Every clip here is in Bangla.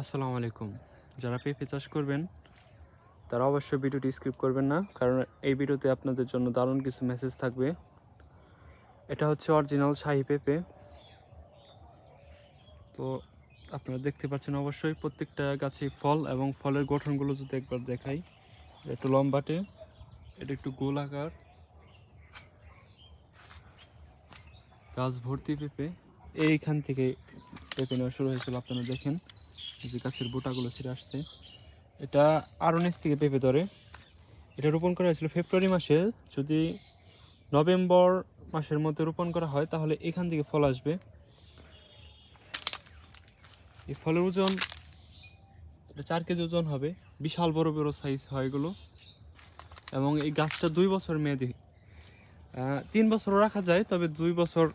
আসসালামু আলাইকুম। যারা পেঁপে চাষ করবেন, তারা অবশ্যই ভিডিওটি স্কিপ করবেন না, কারণ এই ভিডিওতে আপনাদের জন্য দারুণ কিছু মেসেজ থাকবে। এটা হচ্ছে অরিজিনাল শাহি পেঁপে। তো আপনারা দেখতে পাচ্ছেন অবশ্যই প্রত্যেকটা গাছে ফল এবং ফলের গঠনগুলো যদি একবার দেখাই একটু লম্বাটে, এটা একটু গোল আকার। গাছ ভর্তি পেঁপে। এইখান থেকে পেঁপে নেওয়া শুরু হয়েছিল, আপনারা দেখেন। যে গাছের বোটাগুলো ছিঁড়ে আসছে, এটা আরও নিচ থেকে পেঁপে ধরে। এটা রোপণ করা হয়েছিল ফেব্রুয়ারি মাসে। যদি নভেম্বর মাসের মধ্যে রোপণ করা হয়, তাহলে এখান থেকে ফল আসবে। এই ফলের ওজন, এটা চার কেজি ওজন হবে। বিশাল বড় বড় সাইজ হয় এগুলো। এবং এই গাছটা দুই বছর মেয়াদি। তিন বছরও রাখা যায়, তবে দুই বছর,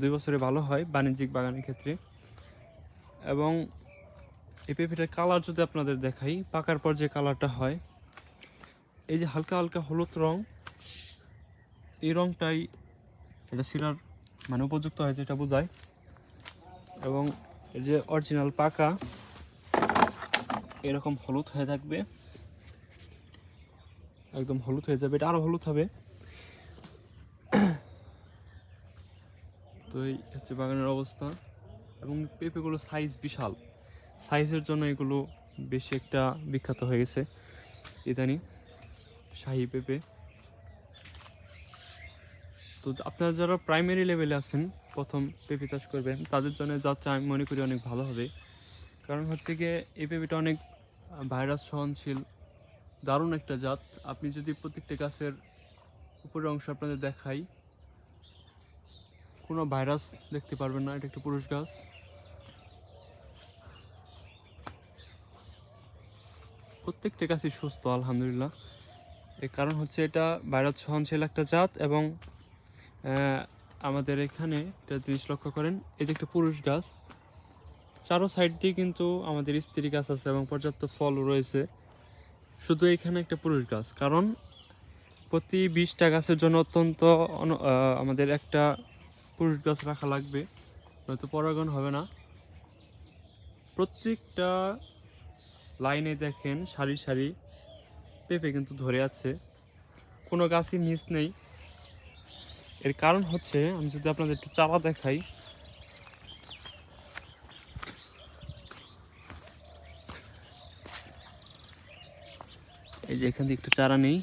দুই বছরে ভালো হয় বাণিজ্যিক বাগানের ক্ষেত্রে। এবং এই পেঁপেটার কালার যদি আপনাদের দেখাই, পাকার পর যে কালারটা হয়, এই যে হালকা হালকা হলুদ রং, এই রংটাই এটা সিরার মানে উপযুক্ত হয় যেটা বোঝায়। এবং এই যে অরিজিনাল পাকা, এরকম হলুদ হয়ে থাকবে। একদম হলুদ হয়ে যাবে, এটা আরও হলুদ হবে। তো এই হচ্ছে বাগানের অবস্থা। এবং পেঁপেগুলো সাইজ বিশাল। সাইজের জন্য এগুলো বেশি একটা বিখ্যাত হয়ে গেছে। ইদানি শাহি পেঁপে। তো আপনারা যারা প্রাইমারি লেভেলে আছেন, প্রথম পেঁপে চাষ করবেন, তাদের জন্য যাত্রা আমি মনে করি অনেক ভালো হবে। কারণ হচ্ছে গিয়ে এই পেঁপেটা অনেক ভাইরাস সহনশীল, দারুণ একটা জাত। আপনি যদি প্রত্যেকটা গাছের উপরের অংশ আপনাদের দেখাই, কোনো ভাইরাস দেখতে পারবেন না, এটা একটা পুরুষ গাছ। প্রত্যেকটা গাছই সুস্থ, আলহামদুলিল্লাহ। এর কারণ হচ্ছে এটা ভাইরাস সহনশীল একটা জাত এবং আমাদের এখানে একটা জিনিস লক্ষ্য করেন এটা একটা পুরুষ গাছ, চারো সাইড দিয়ে কিন্তু আমাদের স্ত্রী গাছ আছে এবং পর্যাপ্ত ফল রয়েছে। শুধু এখানে একটা পুরুষ গাছ, কারণ প্রতি বিশটা গাছের জন্য অত্যন্ত আমাদের একটা পুরুষ গাছ রাখা লাগবে, নয়তো পরাগণ হবে না। প্রত্যেকটা লাইনে দেখেন সারি সারি পেঁপে কিন্তু ধরে আছে। কোনো গাছই মিস নেই। এর কারণ হচ্ছে, আমি যদি আপনাদের একটু চারা দেখাই। এই যে এখান থেকে একটু চারা নেই।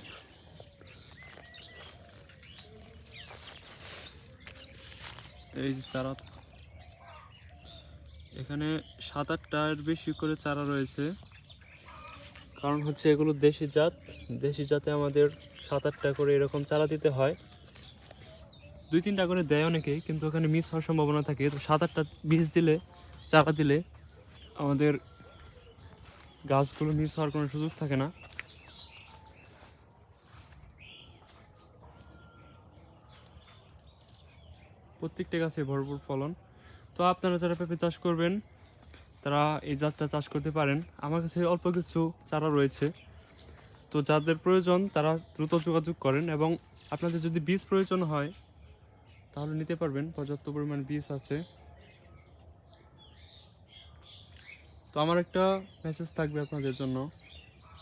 এই যে চারা। এখানে সাত আটটার বেশি করে চারা রয়েছে। কারণ হচ্ছে এগুলো দেশি জাত। দেশি জাতে আমাদের সাত আটটা করে এরকম চারা দিতে হয়। দুই তিনটা করে দেয় অনেকেই, কিন্তু ওখানে মিস হওয়ার সম্ভাবনা থাকে। তো সাত আটটা বীজ দিলে, চারা দিলে আমাদের গাছগুলো মিস হওয়ার কোনো সুযোগ থাকে না। প্রত্যেকটা গাছে ভরপুর ফলন। তো আপনারা যারা পেঁপে চাষ করবেন তারা এই জাতটা চাষ করতে পারেন। আমার কাছে অল্প কিছু চারা রয়েছে। তো যাদের প্রয়োজন তারা দ্রুত যোগাযোগ করেন এবং আপনাদের যদি বীজ প্রয়োজন হয়, তাহলে নিতে পারবেন। পর্যাপ্ত পরিমাণ বীজ আছে। তো আমার একটা মেসেজ থাকবে আপনাদের জন্য।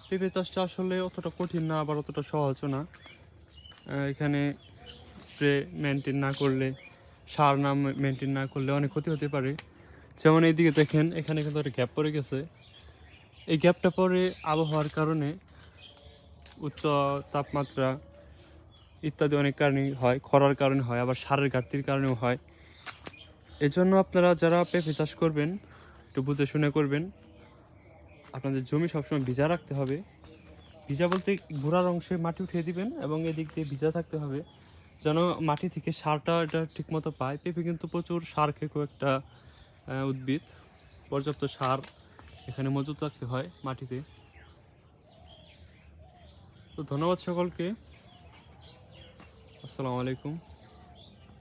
পেঁপে চাষটা আসলে অতটা কঠিন না, আবার অতটা সহজও না। এখানে স্প্রে মেনটেন না করলে, সার না মেনটেন না করলে অনেক ক্ষতি হতে পারে। যেমন এইদিকে দেখেন, এখানে কিন্তু একটা গ্যাপ পড়ে গেছে। এই গ্যাপটা পরে আবহাওয়ার কারণে উচ্চ তাপমাত্রা ইত্যাদি অনেক কারণে হয়, খরার কারণে হয়, আবার সারের ঘাটতির কারণেও হয়। এজন্য আপনারা যারা পেঁপে চাষ করবেন, একটু বুঝে শুনে করবেন। আপনাদের জমি সবসময় ভিজা রাখতে হবে। ভিজা বলতে গোড়ার অংশে মাটি উঠিয়ে দিবেন এবং এদিক দিয়ে ভিজা থাকতে হবে। যেন মাটি থেকে সারটা এটা ঠিকমতো পায়। পেঁপে কিন্তু প্রচুর সার খেকো একটা উদ্ভিদ পর্যাপ্ত সার এখানে মজুত রাখতে হয় মাটিতে। তো ধন্যবাদ সকলকে। আসসালামু আলাইকুম।